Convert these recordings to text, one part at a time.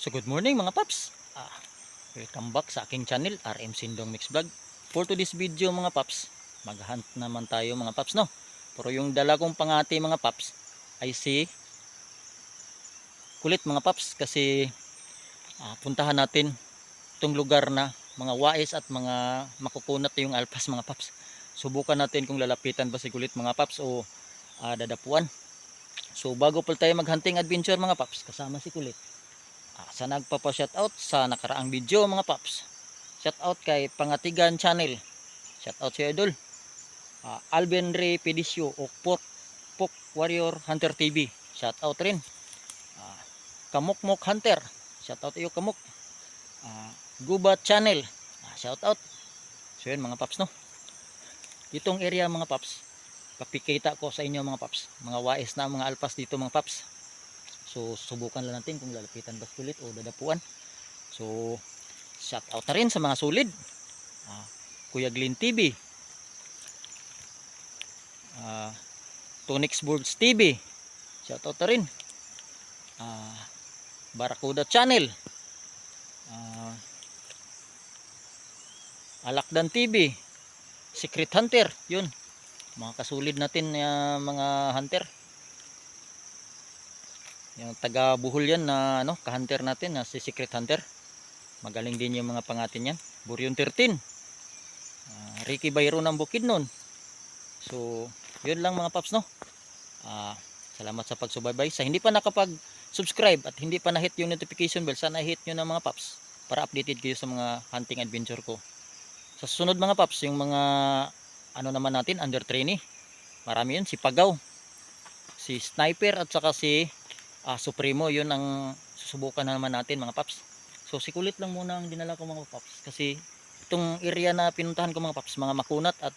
So good morning mga paps. Ah, welcome back sa aking channel RM Sindong Mix Vlog. For today's video mga paps, maghunt naman tayo mga paps no. Pero yung dala kong pangati mga paps ay si kulit mga paps kasi ah, puntahan natin itong lugar na mga wais at mga makukunat yung alpas mga paps. Subukan natin kung lalapitan ba si kulit mga paps o ah, dadapuan. So bago pa tayo maghunting adventure mga paps, kasama si kulit. Ah, sa nagpapa-shoutout sa nakaraang video mga paps. Shoutout kay Pangatigan Channel. Shoutout si Idol. Ah, Alvin Ray Pedicio o Pork, Pork Warrior Hunter TV. Shoutout rin. Ah, Kamukmok Hunter. Shoutout iyo Kamuk. Ah, Gubat Channel. Ah, shoutout. So yun mga paps no. Itong area mga paps. Papikita ko sa inyo mga paps. Mga wais na mga alpas dito mga paps. So subukan lang natin kung lalapitan ba sulit o dadapuan. So shout out na rin sa mga solid. Ah, Kuya Glenn TV. Ah, Tonix Birds TV. Shout out na rin. Ah, Barakuda Channel. Ah, Alakdan TV. Secret Hunter. Yun. Mga kasulid natin na mga hunter. Yung taga Buhol yan na ano, ka-hunter natin na si Secret Hunter. Magaling din yung mga pangatin yan. Buryon 13. Ah, Ricky Bayro ng Bukidnon. So, yun lang mga paps no. Ah, salamat sa pagsubaybay. Sa hindi pa nakapag-subscribe at hindi pa na-hit yung notification bell, sana hit nyo na mga paps para updated kayo sa mga hunting adventure ko. Sa susunod mga paps, yung mga ano naman natin, under trainee. Marami yun, si Pagaw, si Sniper at saka si ah, Supremo, yun ang susubukan na naman natin mga paps. So si kulit lang muna ang dinala ko mga paps kasi itong area na pinuntahan ko mga paps, mga makunat at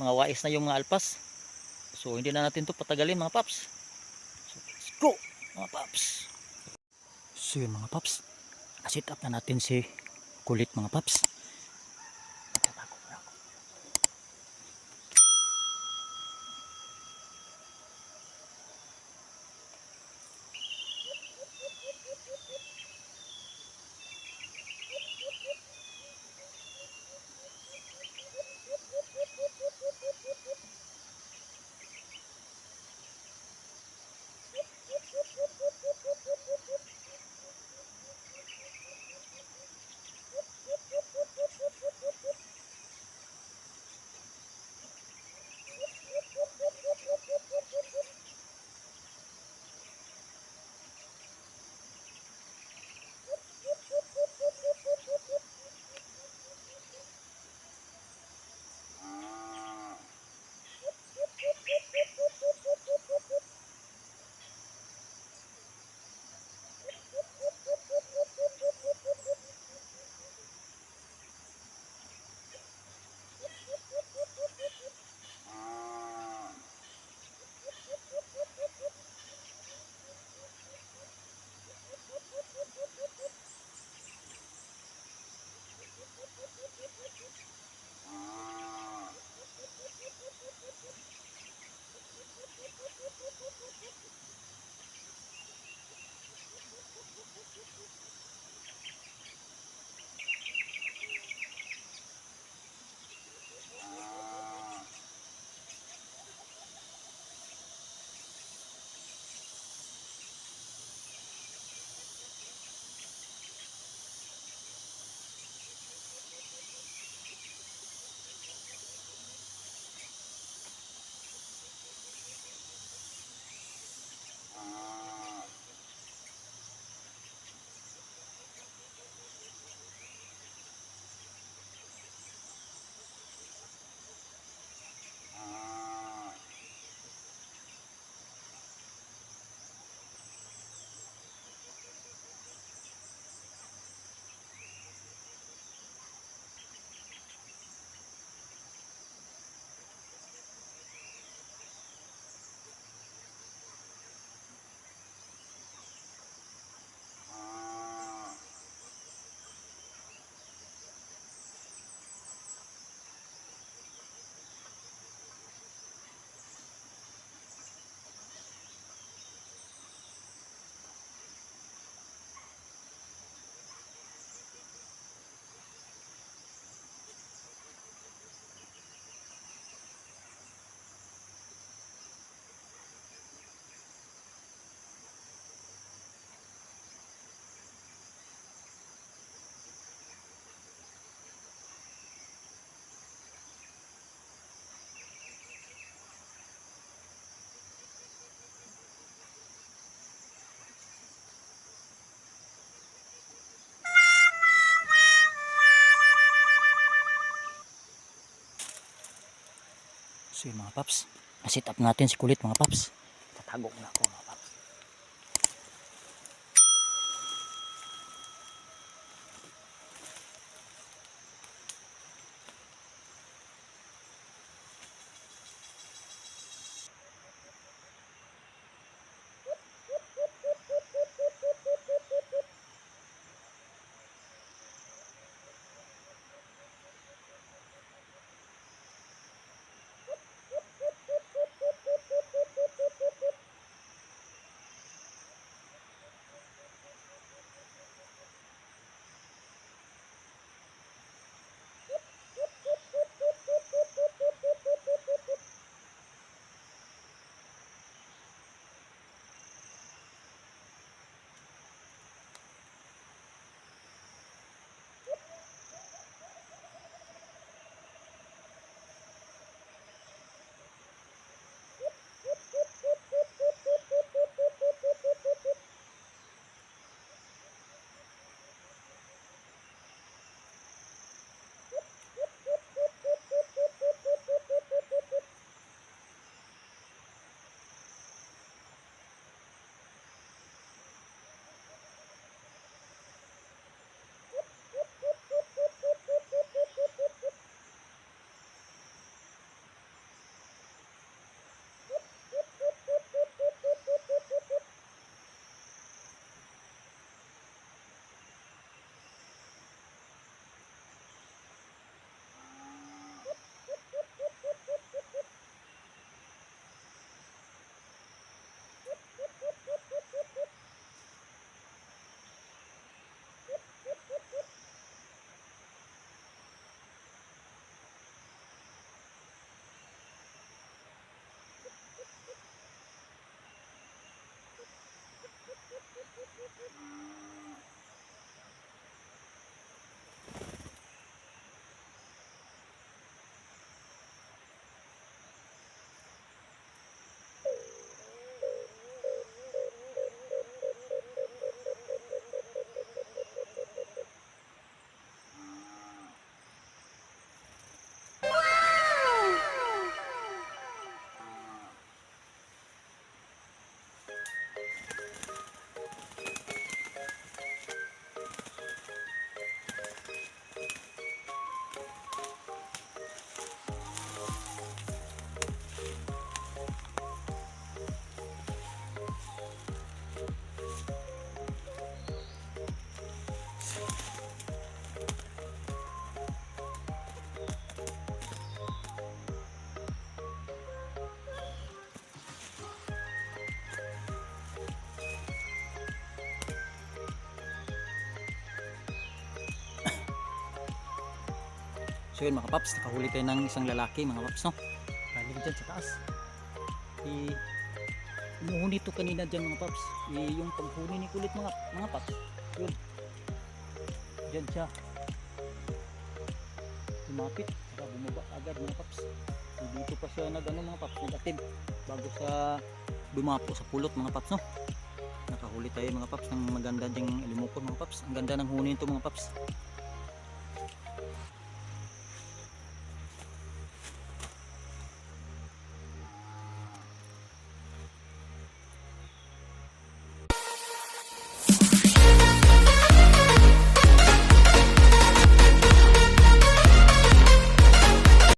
mga wais na yung mga alpas. So hindi na natin to patagalin mga paps. So let's go mga paps. So yun mga paps, na-set up na natin si kulit mga paps. So yun mga paps, na-set up natin si kulit mga paps. Tatago na ako So yun mga paps, nakahuli tayo ng isang lalaki mga paps no. Galing dyan sa taas. I Umuhuli to kanina dyan mga paps. I, yung paghuli ni kulit mga mga paps. Yun. Dyan siya. Lumapit. Saka bumaba agad mga paps. So, dito pa siya nag ano mga paps, nagatim. Bago sa dumapo sa pulot mga paps no. Nakahuli tayo mga paps ng maganda dyang limukon mga paps. Ang ganda ng huni nito mga paps.